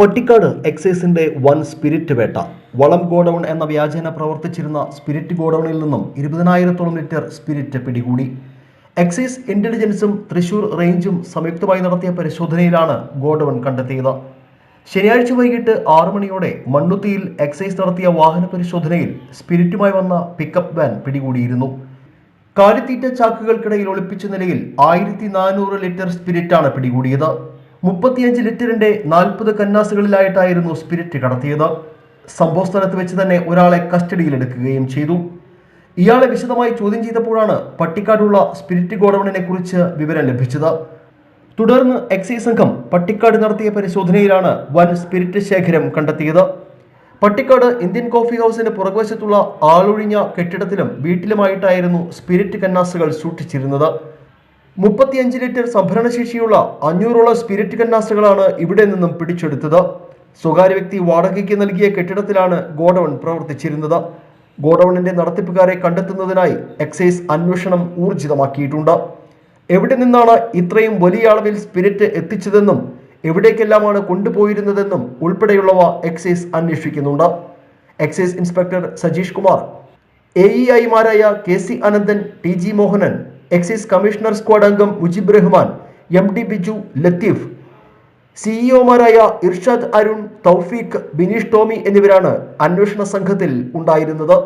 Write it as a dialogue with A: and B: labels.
A: പട്ടിക്കാട് എക്സൈസിന്റെ വൻ സ്പിരിറ്റ് വേട്ട. വളം ഗോഡൌൺ എന്ന വ്യാജേന പ്രവർത്തിച്ചിരുന്ന സ്പിരിറ്റ് ഗോഡൌണിൽ നിന്നും ഇരുപതിനായിരത്തോളം ലിറ്റർ സ്പിരിറ്റ് പിടികൂടി. എക്സൈസ് ഇന്റലിജൻസും തൃശൂർ റേഞ്ചും സംയുക്തമായി നടത്തിയ പരിശോധനയിലാണ് ഗോഡൌൺ കണ്ടെത്തിയത്. ശനിയാഴ്ച വൈകിട്ട് ആറു മണിയോടെ മണ്ണുത്തിയിൽ എക്സൈസ് നടത്തിയ വാഹന പരിശോധനയിൽ സ്പിരിറ്റുമായി വന്ന പിക്കപ്പ് വാൻ പിടികൂടിയിരുന്നു. കാലിത്തീറ്റ ചാക്കുകൾക്കിടയിൽ ഒളിപ്പിച്ച നിലയിൽ ആയിരത്തി ലിറ്റർ സ്പിരിറ്റാണ് പിടികൂടിയത്. മുപ്പത്തിയഞ്ച് ലിറ്ററിന്റെ നാൽപ്പത് കന്നാസുകളിലായിട്ടായിരുന്നു സ്പിരിറ്റ് കടത്തിയത്. സംഭവ സ്ഥലത്ത് വെച്ച് തന്നെ ഒരാളെ കസ്റ്റഡിയിലെടുക്കുകയും ചെയ്തു. ഇയാളെ വിശദമായി ചോദ്യം ചെയ്തപ്പോഴാണ് പട്ടിക്കാടുള്ള സ്പിരിറ്റ് ഗോഡൌണിനെ കുറിച്ച് വിവരം ലഭിച്ചത്. തുടർന്ന് എക്സൈസ് സംഘം പട്ടിക്കാട് നടത്തിയ പരിശോധനയിലാണ് വൻ സ്പിരിറ്റ് ശേഖരം കണ്ടെത്തിയത്. പട്ടിക്കാട് ഇന്ത്യൻ കോഫി ഹൗസിന് പുറകുവശത്തുള്ള ആളൊഴിഞ്ഞ കെട്ടിടത്തിലും വീട്ടിലുമായിട്ടായിരുന്നു സ്പിരിറ്റ് കന്നാസുകൾ സൂക്ഷിച്ചിരുന്നത്. മുപ്പത്തിയഞ്ച് ലിറ്റർ സംഭരണശേഷിയുള്ള അഞ്ഞൂറോളം സ്പിരിറ്റ് കന്നാസുകളാണ് ഇവിടെ നിന്നും പിടിച്ചെടുത്തത്. സ്വകാര്യ വ്യക്തി വാടകയ്ക്ക് നൽകിയ കെട്ടിടത്തിലാണ് ഗോഡൌൺ പ്രവർത്തിച്ചിരുന്നത്. ഗോഡൌണിന്റെ നടത്തിപ്പുകാരെ കണ്ടെത്തുന്നതിനായി എക്സൈസ് അന്വേഷണം ഊർജിതമാക്കിയിട്ടുണ്ട്. എവിടെ നിന്നാണ് ഇത്രയും വലിയ അളവിൽ സ്പിരിറ്റ് എത്തിച്ചതെന്നും എവിടേക്കെല്ലാമാണ് കൊണ്ടുപോയിരുന്നതെന്നും ഉൾപ്പെടെയുള്ളവ എക്സൈസ് അന്വേഷിക്കുന്നുണ്ട്. Excise inspector Sajeesh Kumar A E ഐമാരായ K C Ananthan T G Mohanan excise commissioner squad അംഗം മുജിബ് റഹ്മാൻ എം ഡി ബിജു ലത്തീഫ് സിഇഒമാരായ ഇർഷാദ് അരുൺ തൗഫീഖ് ബിനീഷ് ടോമി എന്നിവരാണ് അന്വേഷണ സംഘത്തിൽ ഉണ്ടായിരുന്നത്.